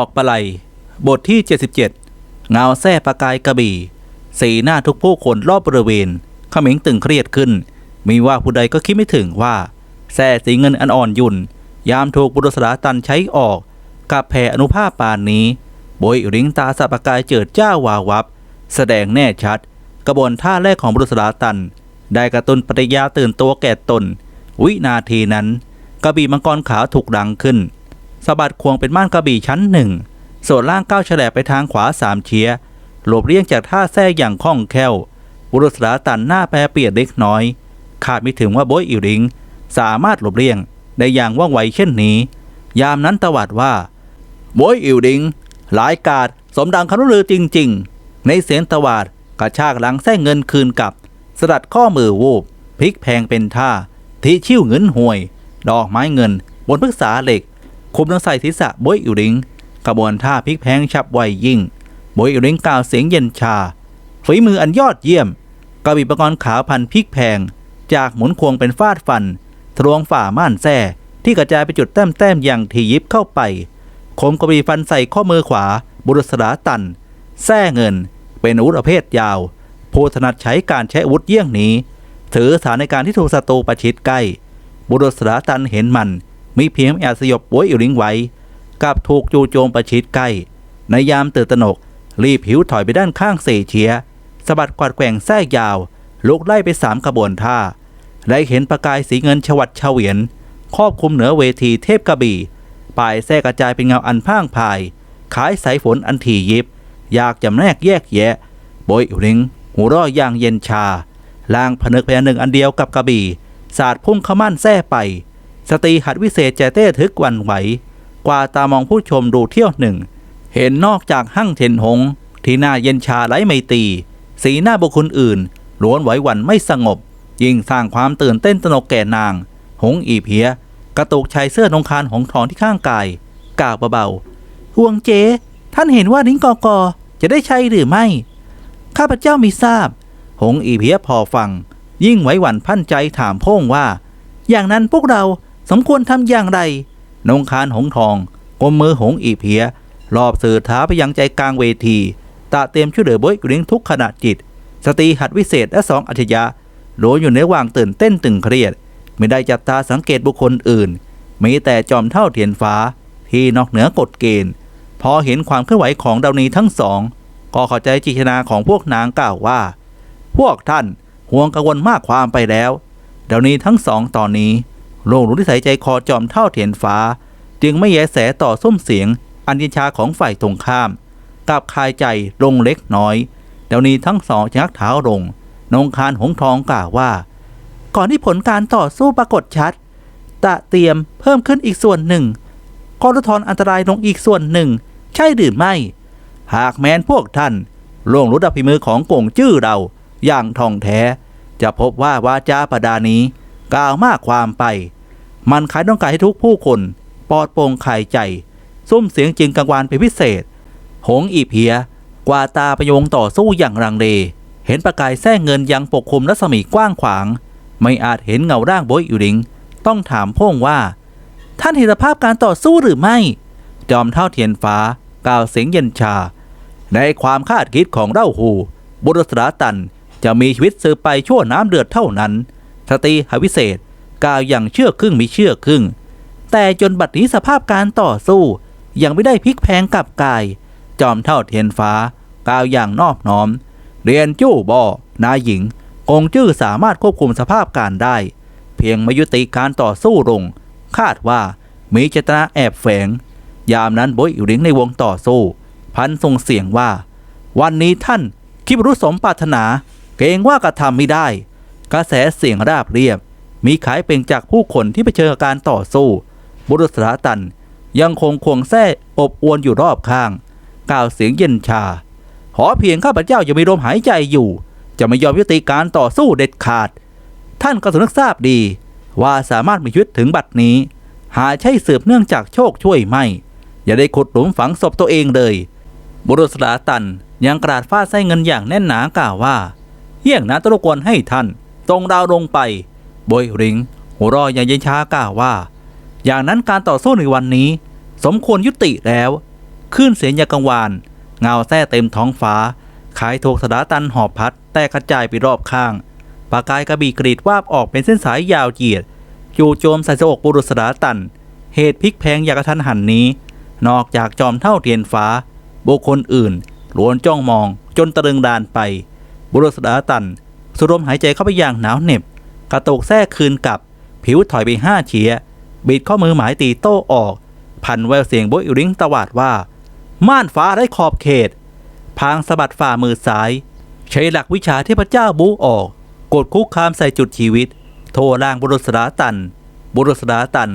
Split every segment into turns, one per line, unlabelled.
อกปลาไลบทที่ 77 เงาแท้ประกายกระบี่ สีหน้าทุกผู้คนรอบบริเวณเขมิงตึงเครียดขึ้น มีว่าผู้ใดก็คิดไม่ถึงว่าแท้สีเงินอันอ่อนยุ่น ยามถูกบุรุษสลาตันใช้ออก กับแผ่อนุภาพปานนี้โบยริงตาสับประกายเจิดจ้าวาวับ แสดงแน่ชัด กระบวนท่าแรกของบุรุษสลาตัน ได้กระตุนปฏิยาตื่นตัวแก่ตน วินาทีนั้นกระบี่มังกรขาวถูกดังขึ้น สะบัดควงเป็นม่านกระบี่ชั้นหนึ่งส่วนล่างก้าวแฉลบไปทางขวาสามเชียหลบเลี่ยงจากท่าแท้อย่างคล่องแคล่วบุรุษสลาตันหน้าแปรเปลี่ยนเล็กน้อยคาดไม่ถึงว่าโบยอิริง สามารถหลบเลี่ยงได้อย่างว่องไวเช่นนี้ ยามนั้นตวัดว่าโบยอิริง หลายกาดสมดังคำรู้ลือจริง ๆ ในเสียงตวาดกระชากหลังแท้เงินคืนกลับ สลัดข้อมือวูบพลิกแพงเป็นท่า ที่ชิ่วเงินห่วย ดอกไม้เงิน บนพฤกษาเหล็ก คุมทั้งใส่ศีรษะโบยอิริงกระบวนท่าพลิกแพงฉับไวยิ่งโบยอิริงกล่าวเสียงเย็นชาฝีมืออันยอดเยี่ยมกบีประกรณ์ขาวพันพลิกแพง จากหมุนควงเป็นฟาดฟันทะลวงฝ่าม่านแท้ที่กระจายไปจุดแต้มแต้มอย่างทียิบเข้าไปคมกบีฟันใส่ข้อมือขวา บุรุษสลาตันแท้เงิน เป็นอาวุธประเภทยาว ผู้ถนัดใช้การใช้อาวุธเยี่ยงนี้ ถือสถานการที่ถูกศัตรูประชิดใกล้ บุรุษสลาตันเห็นมัน มีเพียงแอบสยบป่วยอิริงไว้กับถูกจู่โจมประชิดใกล้ ในยามตื่นตระหนก รีบผิวถอยไปด้านข้างเสเชียสะบัดกวาดแกว่งแท้ยาวลุกไล่ไปสามขบวนท่าได้เห็นประกายสีเงินชวัดเฉวียน ครอบคลุมเหนือเวทีเทพกระบี่ปลายแท้กระจายเป็นเงาอันพ่างพายขายสายฝนอันถี่ยิบ อยากจำแนกแยกแยะโบยอิริงหูร่อยย่างเย็นชาลางผนึกพยานหนึ่งอันเดียวกับกระบี่สาดพุ่งขมั่นแท้ไป สตรีหัดวิเศษใจเต้ทึกวันไหว กว่าตามองผู้ชมดูเที่ยวหนึ่ง เห็นนอกจากหั่งเทนหง ที่หน้าเย็นชาไร้ไมตี สีหน้าบุคคลอื่นล้วนไหวหวั่นไม่สงบ ยิ่งสร้างความตื่นเต้นตนกแก่นาง หงอีเพีย กระตุกชายเสื้อนงคารหงทองที่ข้างกายกล่าวเบาๆห่วงเจ ท่านเห็นว่านิ้งกอกอจะได้ใช่หรือไม่ ข้าพเจ้ามีทราบ หงอีเพียพอฟัง ยิ่งไหวหวั่นพันใจถามพ่งว่า อย่างนั้นพวกเรา สมควรทำอย่างไรนงคารหงทองกลมมือหงอีเพียรอบสื่อท้าไปยังใจกลางเวที ตะเตรียมช่วยเหลือโบยกริ้งทุกขณะจิต สตีหัดวิเศษและสองอัจฉริยะโดยอยู่ในว่างตื่นเต้นตึงเครียด ไม่ได้จับตาสังเกตบุคคลอื่น มีแต่จอมเท่าเทียนฟ้า ที่นอกเหนือกฎเกณฑ์ พอเห็นความเคลื่อนไหวของดาวนีทั้งสอง ก็เข้าใจจิตนาของพวกนางกล่าวว่า พวกท่านห่วงกังวลมากความไปแล้วดาวนีทั้งสองตอนนี้ โลงรู้นิสัยใจคอจอมเท่าเทียนฟ้า จึงไม่แยแสต่อส้มเสียง อันยินชาของฝ่ายตรงข้ามกลับคายใจลงเล็กน้อยเดี๋ยวนี้ทั้งสองชักเท้าลงนงคารหงทองกล่าวว่า ก่อนที่ผลการต่อสู้ปรากฏชัด ตะเตรียมเพิ่มขึ้นอีกส่วนหนึ่งก็ลดทอนอันตรายลงอีกส่วนหนึ่ง ใช่หรือไม่ หากแม้นพวกท่านล่วงรู้ดับพิมือของกงจื้อเราอย่างทองแท้ จะพบว่าวาจาประดานี้ กล่าวมากความไป มันขายต้องการให้ทุกผู้คน ปลอดโปร่งคลายใจ ซุ้มเสียงจึงกังวานเป็นพิเศษ หงอีเพีย กว่าตาประโยงต่อสู้อย่างรังเลเห็นประกายแท้เงินยังปกคลุมรัศมีกว้างขวาง ไม่อาจเห็นเงาร่างโบยอยู่ริง ต้องถามพ่งว่า ท่านเห็นสภาพการต่อสู้หรือไม่ จอมเท่าเทียนฟ้ากล่าวเสียงเย็นชา ในความคาดคิดของเล่าหูบุรุษราตันจะมีชีวิตสืบไปชั่วน้ำเดือดเท่านั้น สตีหวิเศษ กาวอย่างเชื่อครึ่งมิเชื่อครึ่ง แต่จนบัดนี้สภาพการต่อสู้ ยังไม่ได้พลิกแพงกลับกาย จอมเท่าเทียนฟ้ากาวอย่างนอบน้อม เรียนจู้บอนายหญิงกงจื้อสามารถควบคุมสภาพการได้ เพียงมายุติการต่อสู้ลง คาดว่ามีเจตนาแอบแฝง ยามนั้นโบยอิริงในวงต่อสู้ พันส่งเสียงว่า วันนี้ท่านคิดรู้สมปรารถนา เกรงว่ากระทำไม่ได้ กระแสเสียงราบเรียบ มีขายเป็นจากผู้คนที่ไปเจอการต่อสู้ บุรุษราตันยังคงควงแส้อบอวนอยู่รอบข้าง กล่าวเสียงเย็นชา ขอเพียงข้าพเจ้ายังมีลมหายใจอยู่ จะไม่ยอมยุติการต่อสู้เด็ดขาด ท่านก็สำนึกทราบดี ว่าสามารถมีชีวิตถึงบัดนี้ หาใช่สืบเนื่องจากโชคช่วยไม่ อย่าได้ขุดหลุมฝังศพตัวเองเลย บุรุษราตันยังกราดฟาดไส้เงินอย่างแน่นหนากล่าวว่าเยี่ยงนั้นตรกวนให้ท่านตรงดาวลงไป โบยริงหัวรอยอย่างเย็นช้ากล่าวว่า อย่างนั้นการต่อสู้ในวันนี้ สมควรยุติแล้วขึ้นเสียงยากังวาน เงาแท้เต็มท้องฟ้าขายโทกสดาตันหอบพัด แต่กระจายไปรอบข้างปากกายกระบี่กรีดวาบออกเป็นเส้นสายยาวเหยียดจู่โจมใส่สะอกบุรุษสดาตัน เหตุพลิกแพงอย่างกระทันหันนี้ นอกจากจอมเท่าเทียนฟ้า บุคคลอื่นล้วนจ้องมองจนตะลึงดานไป บุรุษสดาตัน สุดลมหายใจเข้าไปอย่างหนาวเหน็บ กระตุกแทรกคืนกลับ ผิวถอยไปห้าเฉียบิดข้อมือหมายตีโต้ออก พันแววเสียงโบยอิริงตวาดว่า ม่านฟ้าได้ขอบเขต พางสะบัดฝ่ามือซ้าย ใช้หลักวิชาเทพเจ้าบูออก กดคุกคามใส่จุดชีวิต โทรล่างบุรุษดาตัน บุรุษดาตัน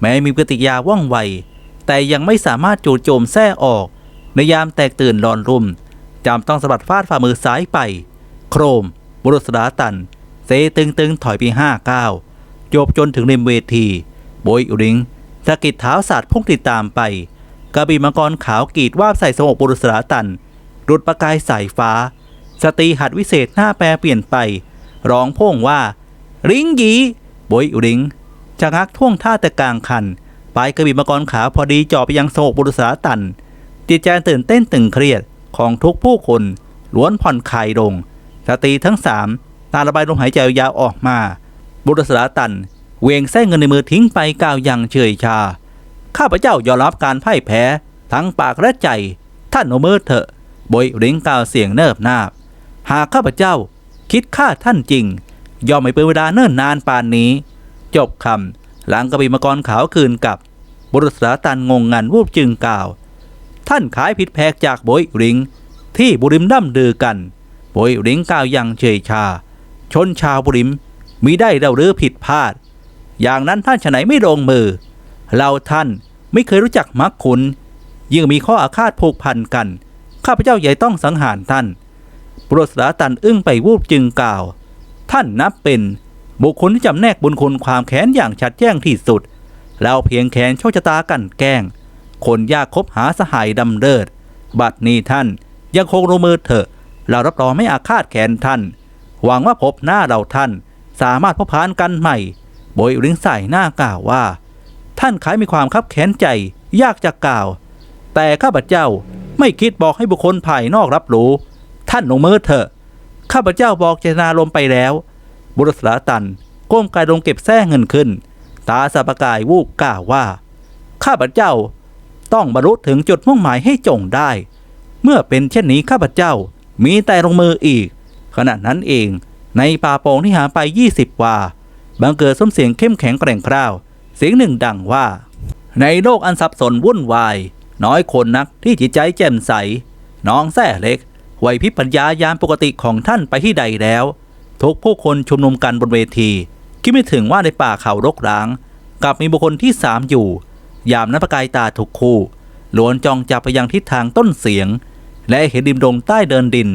แม้มีปฏิยาว่องไว แต่ยังไม่สามารถจูดโจมแท้ออก ในยามแตกตื่นรอนรุมจำต้องสะบัดฟาดฝ่ามือซ้ายไป โครม บุรุษดาตัน ซตึงตึงถอยไปห้าก้าวจบจนถึงริมเวทีโบยอุริงสะกิดเท้าสาดพุ่งติดตามไปกระบี่มังกรขาวกรีดว่าใส่สมองบุรุษดาตันรุดประกายสายฟ้า สตรีหัดวิเศษหน้าแปรเปลี่ยนไป ร้องพ่งว่า ริงยีโบยอุริงจะงักท่วงท่าแต่กลางคันปลายกระบี่มังกรขาวพอดีจ่อไปยังสมองบุรุษดาตันจิตใจตื่นเต้นตึงเครียดของทุกผู้คนล้วนผ่อนคลายลงสตรีทั้งสาม ตาระบายลมหายใจยาวออกมา บุรุษดาตันเวงแส้เงินในมือทิ้งไปกล่าวอย่างเฉยชา ข้าพเจ้ายอมรับการพ่ายแพ้ ทั้งปากและใจ ท่านโนเมอร์เถอะบอยริงกล่าวเสียงเนิบนาบ หากข้าพเจ้าคิดฆ่าท่านจริง ยอมไม่เป็นเวลาเนิ่นนานปานนี้ จบคำหลังกระบี่มกรขาวคืนกับ บุรุษดาตันงงงันวูบจึงกล่าว ท่านขายผิดแพกจากโบยริง ที่บุริมดั้มดือกันโบยริงกล่าวอย่างเฉยชา ชนชาวบุริมมิได้เราหรือผิดพลาด อย่างนั้นท่านฉไหนไม่ลงมือ เราท่านไม่เคยรู้จักมักคุณยิ่งมีข้ออาฆาตผูกพันกัน ข้าพเจ้าใหญ่ต้องสังหารท่านบุรุษดาตันอึ้งไปวูบจึงกล่าว ท่านนับเป็นบุคคลที่จำแนกบุญคุณความแค้นอย่างชัดแจ้งที่สุด เราเพียงแค้นโชคชะตากันแกล้ง คนยากคบหาสหายดำเดิดบัดนี้ท่านยังคงลงมือเถอะ เรารับรองไม่อาฆาตแค้นท่าน หวังว่าพบหน้าเราท่าน สามารถพบพานกันใหม่โบยริงใส่หน้ากล่าวว่า ท่านขายมีความคับแค้นใจ ยากจะกล่าว แต่ข้าพเจ้าไม่คิดบอกให้บุคคลภายนอกรับรู้ ท่านลงมือเถอะ ข้าพเจ้าบอกเจตนาลมไปแล้ว บุรุษลาตันก้มกายลงเก็บแส้เงินขึ้น ตาสับกายวูบกล่าวว่า ข้าพเจ้าต้องบรรลุถึงจุดมุ่งหมายให้จงได้ เมื่อเป็นเช่นนี้ข้าพเจ้ามีแต่ลงมืออีก ขณะนั้นเองในป่าโป่งที่หาไป 20 วาบังเกิดส้มเสียงเข้มแข็งแกร่งกร้าว เสียงหนึ่งดังว่า ในโลกอันสับสนวุ่นวาย น้อยคนนักที่จิตใจแจ่มใส น้องแท้เล็กไหวพิปัญญายามปกติของท่านไปที่ใดแล้ว ทุกผู้คนชุมนุมกันบนเวที คิดไม่ถึงว่าในป่าเขารกร้างกลับมีบุคคลที่สามอยู่ ยามนับประกายตาทุกคู่ล้วนจองจับไปยังทิศทางต้นเสียง และเห็นดิมดงใต้เดินดิน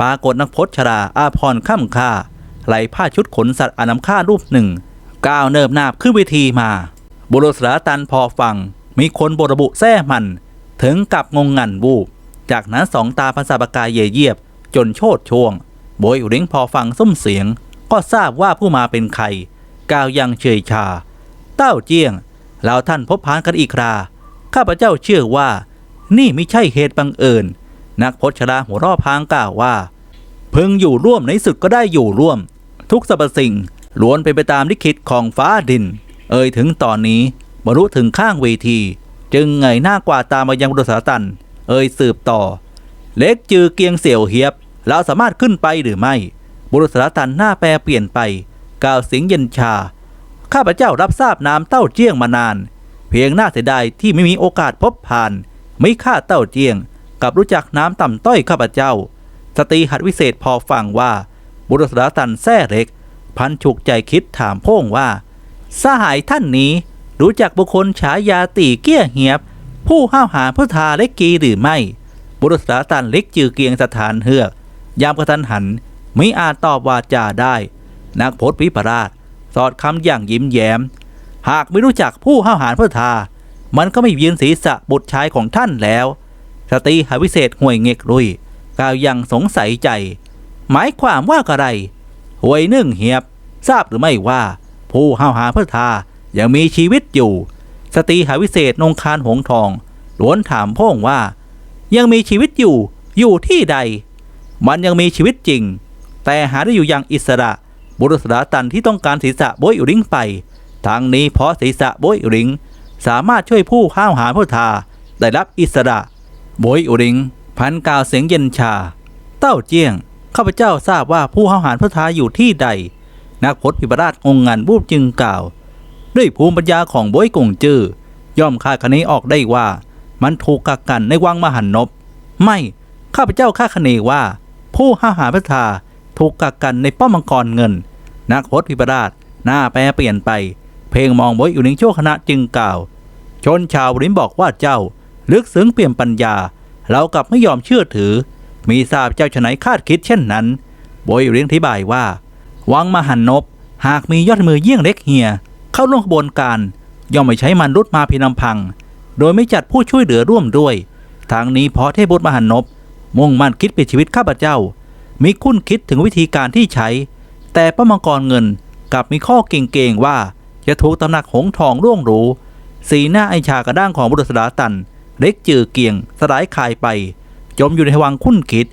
ปรากฏนักพจชราอาพรข้ามค่าไหลผ้าชุดขนสัตว์อานำค่ารูปหนึ่งก้าวเนิบนาบขึ้นเวทีมา บุรุษราตันพอฟัง มีคนบระบุแท้มัน ถึงกับงงงันวูบ จากนั้นสองตาพันสาบกายเยเยียบ จนโชดช่วง โบยอุริงพอฟังซุ้มเสียง ก็ทราบว่าผู้มาเป็นใครก้าวยังเฉยชา เต้าเจี้ยงแล้วท่านพบพานกันอีกครา ข้าพเจ้าเชื่อว่า นี่ไม่ใช่เหตุบังเอิญ นักพจชราหัวรอบพางกล่าวว่า พึงอยู่ร่วมในสุดก็ได้อยู่ร่วม ทุกสรรพสิ่งล้วนเป็นไปตามลิขิตของฟ้าดิน เอ่ยถึงตอนนี้บรรลุถึงข้างเวที จึงเงยหน้ากว่าตามมายังบุรุษสาตัน เอ่ยสืบต่อ เล็กจือเกียงเสี่ยวเฮียบเราสามารถขึ้นไปหรือไม่ บุรุษสาตันหน้าแปรเปลี่ยนไป กล่าวเสียงเย็นชา ข้าพเจ้ารับทราบนามเต้าเจี้ยงมานาน เพียงหน่าเสียดายที่ไม่มีโอกาสพบผ่าน ไม่ฆ่าเต้าเจี้ยง กับรู้จักน้ำต่ำต้อยข้าพเจ้า สตรีหัดวิเศษพอฟังว่า บุรุษราตันแท้เล็ก พันฉุกใจคิดถามพ่งว่า สหายท่านนี้ รู้จักบุคคลฉายาตีเกี้ยเหียบ ผู้ห้าวหาพุทธาเล็กกีหรือไม่ บุรุษราตันเล็กจือเกียงสถานเฮือก ยามกระทันหันไม่อาจตอบวาจาได้ นักพจน์วิปราช สอดคำอย่างยิ้มแย้ม หากไม่รู้จักผู้ห้าวหาญพุทธามันก็ไม่ยืนศีรษะบุตรชายของท่านแล้ว สตรีหาวิเศษห่วยเงกรุยกล่าวยังสงสัยใจ หมายความว่าอะไรหวยนึ่งเหียบ ทราบหรือไม่ว่า ผู้ห้าวหาญพุทธายังมีชีวิตอยู่ สตรีหาวิเศษนงคารหงทองล้วนถามพ่องว่า ยังมีชีวิตอยู่อยู่ที่ใด มันยังมีชีวิตจริง แต่หาได้อยู่อย่างอิสระ บุรุษดาตันที่ต้องการศีรษะโบยอุริงไป ทางนี้เพราะศีรษะโบยอุริงสามารถช่วยผู้ห้าวหาญผู้ทาได้รับอิสระ โบยอุริง พันกล่าวเสียงเย็นชา เต้าเจี้ยง ข้าพเจ้าทราบว่าผู้ห้าวหาญผู้ทาอยู่ที่ใด นักพจน์พิบราชองค์งานบูบจึงกล่าว ด้วยภูมิปัญญาของโบยกงจื้อย่อมคาดคะเนออกได้ว่า มันถูกกักกันในวังมหันนบ ไม่ข้าพเจ้าคาดคะเนว่า ผู้ห้าวหาญผู้ทาถูกกักกันในป้อมมังกรเงิน นักพจน์พิบราชหน้าแปรเปลี่ยนไป เพลงมองโบยอยู่ในชั่วขณะจึงกล่าว ชนชาวริมบอกว่าเจ้า ลึกซึ้งเปี่ยมปัญญา เรากลับไม่ยอมเชื่อถือ มีทราบเจ้าฉไหนคาดคิดเช่นนั้นโบยเรียงธิบายว่า วังมหันนบหากมียอดมือเยี่ยงเล็กเฮีย เข้าร่วมขบวนการ ย่อมไม่ใช้มันรุดมาพียงลำพัง โดยไม่จัดผู้ช่วยเหลือร่วมด้วย ทางนี้เพราะเทพบุตรมหันนบมุ่งมั่นคิดปิดชีวิตข้าพเจ้า มีคุ้นคิดถึงวิธีการที่ใช้ แต่ป้ามังกรเงินกลับมีข้อเก่งๆว่าจะถูกตำหนักหงทองร่วงรูสีหน้าไอชากระด้างของบุรุษดาตัน เล็กจือเกียงสลายคายไป จมอยู่ในวังคุ้นคิด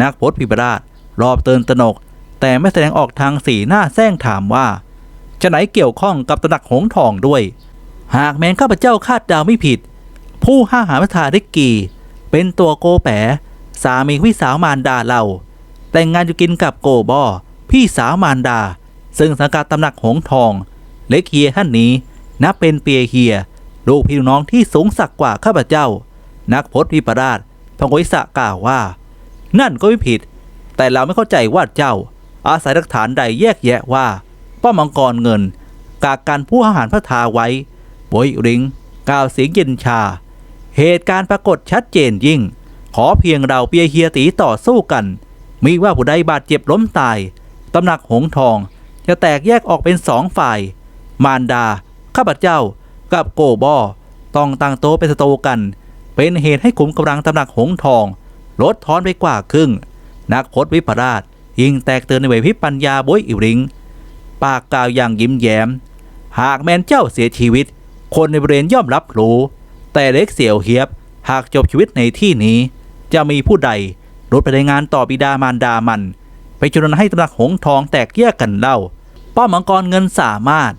นักพจน์พิบราชรอบเตือนตนก แต่ไม่แสดงออกทางสีหน้าแซงถามว่า จะไหนเกี่ยวข้องกับตำหนักหงทองด้วย หากแม้นข้าพเจ้าคาดเดาไม่ผิด ผู้ห้าหาพระธาริกกี เป็นตัวโกแปะสามีพี่สาวมารดาเรา แต่งงานอยู่กินกับโกบอพี่สาวมารดา ซึ่งสังกัดตำหนักหงทอง เล็กเฮียท่านนี้นับเป็นเปียเฮีย ลูกพี่ลูกน้องที่สูงสักกว่าข้าพเจ้า นักพจน์วิปราชพงวิสะกล่าวว่า นั่นก็ไม่ผิด แต่เราไม่เข้าใจว่าเจ้า อาศัยหลักฐานใดแยกแยะว่า ป้ามังกรเงิน กากการผู้อาหารพระทาไว้โบยริงกล่าวเสียงเย็นชา เหตุการณ์ปรากฏชัดเจนยิ่ง ขอเพียงเราเปียเฮียตีต่อสู้กัน มีว่าผู้ใดบาดเจ็บล้มตายตำหนักหงทองจะแตกแยกออกเป็นสองฝ่าย มารดา ข้าพเจ้า กับโกบอต้องตั้งโตวเป็นศัตรูกัน เป็นเหตุให้ขุมกำลังตำหนักหงทอง ลดทอนไปกว่าครึ่ง นักพจวิปราช ยิ่งแตกเตือนในไหวพิปัญญาบวยอิริง ปากกล่าวอย่างยิ้มแย้ม หากแมนเจ้าเสียชีวิต คนในบริเวณย่อมรับรู้ แต่เล็กเสี่ยวเฮียบ หากจบชีวิตในที่นี้ จะมีผู้ใดรุดไปรายงานต่อบิดามารดามัน ไปจนให้ตำหนักหงทองแตกแยกกันเล่า ป้อมมังกรเงินสามารถ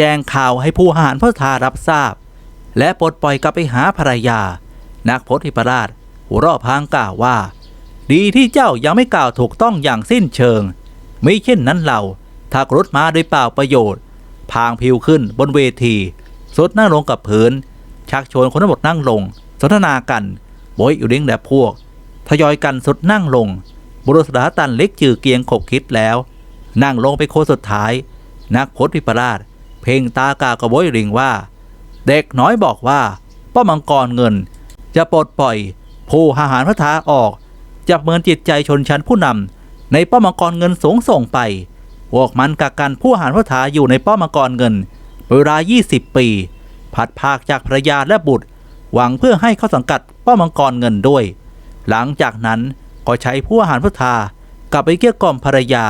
แจ้งข่าวให้ผู้หารพระทารับทราบ และปลดปล่อยกลับไปหาภรรยา นักพจนิปราชหัวเราะพางกล่าวว่า ดีที่เจ้ายังไม่กล่าวถูกต้องอย่างสิ้นเชิงไม่เช่นนั้นเราถ้ากรถมาโดยเปล่าประโยชน์ พางพิวขึ้นบนเวทีสุดนั่งลงกับพื้น ชักชวนคนทั้งหมดนั่งลง สนทนากันโบยอยู่เลี้ยงและพวก ทยอยกันสุดนั่งลง บุรุษดาตันเล็กจือเกียงขบคิดแล้ว นั่งลงไปโคสุดท้าย นักพจนิปราช เพ่งตากากระโบยริงว่า เด็กน้อยบอกว่าป้ามังกรเงิน จะปลดปล่อยผู้หาหารพระทาออกจากเมินจิตใจชนชั้นผู้นำในป้อมังกรเงินสูงส่งไปพวกมันกักกันผู้หารพระทาอยู่ในป้อมังกรเงินเวลา 20 ปี ผัดภาคจากภรรยาและบุตร หวังเพื่อให้เข้าสังกัดป้อมังกรเงินด้วย หลังจากนั้นก็ใช้ผู้หารพระทากลับไปเกลี้ยกล่อมภรรยา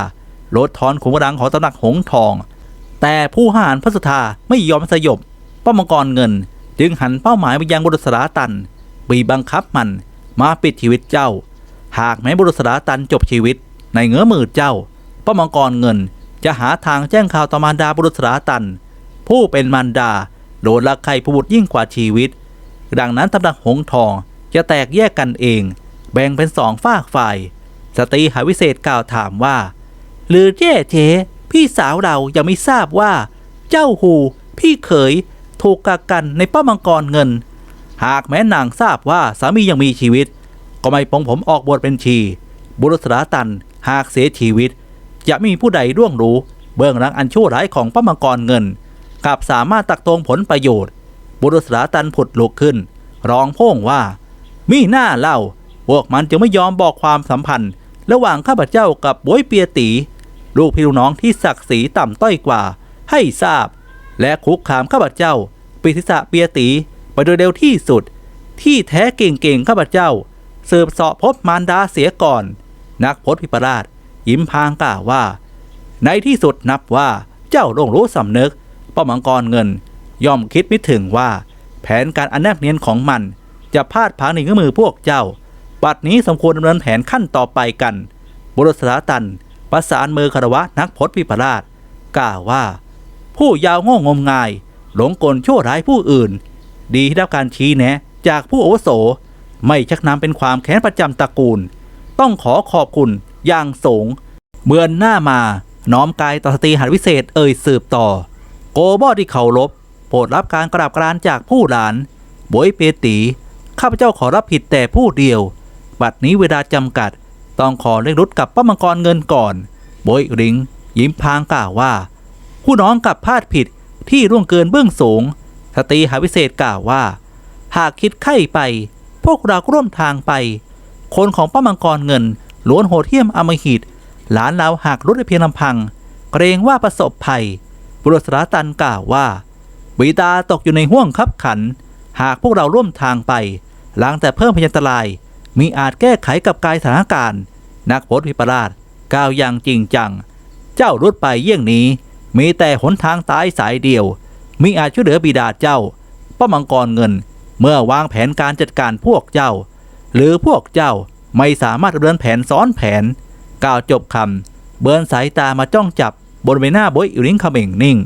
ลดทอนขุมกำลังของตำหนักหงทอง แต่ผู้หารพระสทาไม่ยอมสยบป้อมมังกรเงิน จึงหันเป้าหมายไปยังบุรุษราตัน บีบังคับมันมาปิดชีวิตเจ้า หากแม้บุรุษราตันจบชีวิต ในเงื้อมือเจ้าป้อมมังกรเงินจะหาทางแจ้งข่าวต่อมารดาบุรุษราตัน ผู้เป็นมารดาโดนรักใครผู้บุตรยิ่งกว่าชีวิต ดังนั้นตำหนักหงทองจะแตกแยกกันเอง แบ่งเป็นสองฝากฝ่าย สตรีหาวิเศษกล่าวถามว่า หรือเจ๊เจ๊ พี่สาวเรายังไม่ทราบว่า เจ้าหู พี่เขยถูกกักกันในป้อมมังกรเงิน หากแม้นางทราบว่าสามียังมีชีวิต ก็ไม่ปองผมออกบวชเป็นชี บุรุษราตันหากเสียชีวิต จะไม่มีผู้ใดร่วงรู้ เบื้องหลังอันชั่วร้ายของป้อมมังกรเงินกลับสามารถตักตวงผลประโยชน์ บุรุษราตันผุดลุกขึ้น ร้องพ่งว่า มีหน้าเล่าพวกมันจึงไม่ยอมบอกความสัมพันธ์ ระหว่างข้าพเจ้ากับบวยเปียตี ลูกพี่ลูกน้องที่ศักดิ์ศรีต่ำต้อยกว่า ให้ทราบ และคุกคามข้าพเจ้า ปิศิษะเปียตีไปโดยเร็วที่สุด ที่แท้เก่งๆข้าพเจ้า สืบเสาะพบมารดาเสียก่อน นักพจน์พิปราช ยิ้มพางกล่าวว่า ในที่สุดนับว่าเจ้าลงรู้สำนึกป้อมมังกรเงิน ย่อมคิดไม่ถึงว่า แผนการอันแนบเนียนของมัน จะพลาดพลังในเงื้อมือพวกเจ้า บัดนี้สมควรดำเนินแผนขั้นต่อไปกัน บุรุษสาตัน ประสานมือคารวะนักพจน์พิพราชกล่าวว่า ผู้ยาวโง่งมงาย หลงกลชั่วร้ายผู้อื่น ดีที่ได้การชี้แนะจากผู้โอวโส ไม่ชักนำเป็นความแค้นประจำตระกูล ต้องขอขอบคุณอย่างสูงเบือนหน้ามาน้อมกายต่อสตรีหัดวิเศษเอ่ยสืบต่อ โกบอที่เคารพโปรดรับการกราบกรานจากผู้หลานบวยเปตีข้าพเจ้าขอรับผิดแต่ผู้เดียว บัดนี้เวลาจำกัด ต้องขอเรียกรุดกับป้ามังกรเงินก่อน โบยริง ยิ้มพางกล่าวว่า ผู้น้องกับพลาดผิดที่ร่วงเกินเบื้องสูงสตรีหาวิเศษกล่าวว่า หากคิดไข้ไป พวกเราร่วมทางไป คนของป้ามังกรเงินล้วนโหดเหี้ยมอมหิต หลานเราหากรุดได้เพียงลำพัง เกรงว่าประสบภัย บุรุษราตันกล่าวว่าบิดาตกอยู่ในห่วงคับขัน หากพวกเราร่วมทางไปหลังแต่เพิ่มพยันตราย มีอาจแก้ไขกับกายสถานการณ์ นักพจน์วิปราชกล่าวอย่างจริงจัง เจ้ารุดไปเยี่ยงนี้ มีแต่หนทางตายสายเดียว มีอาจช่วยเหลือบิดาเจ้าป้ามังกรเงิน เมื่อวางแผนการจัดการพวกเจ้า หรือพวกเจ้าไม่สามารถเนินแผนซ้อนแผน กล่าวจบคำเบิร์นสายตามาจ้องจับบนใบหน้าบอยอิริงเขม่งนิ่ง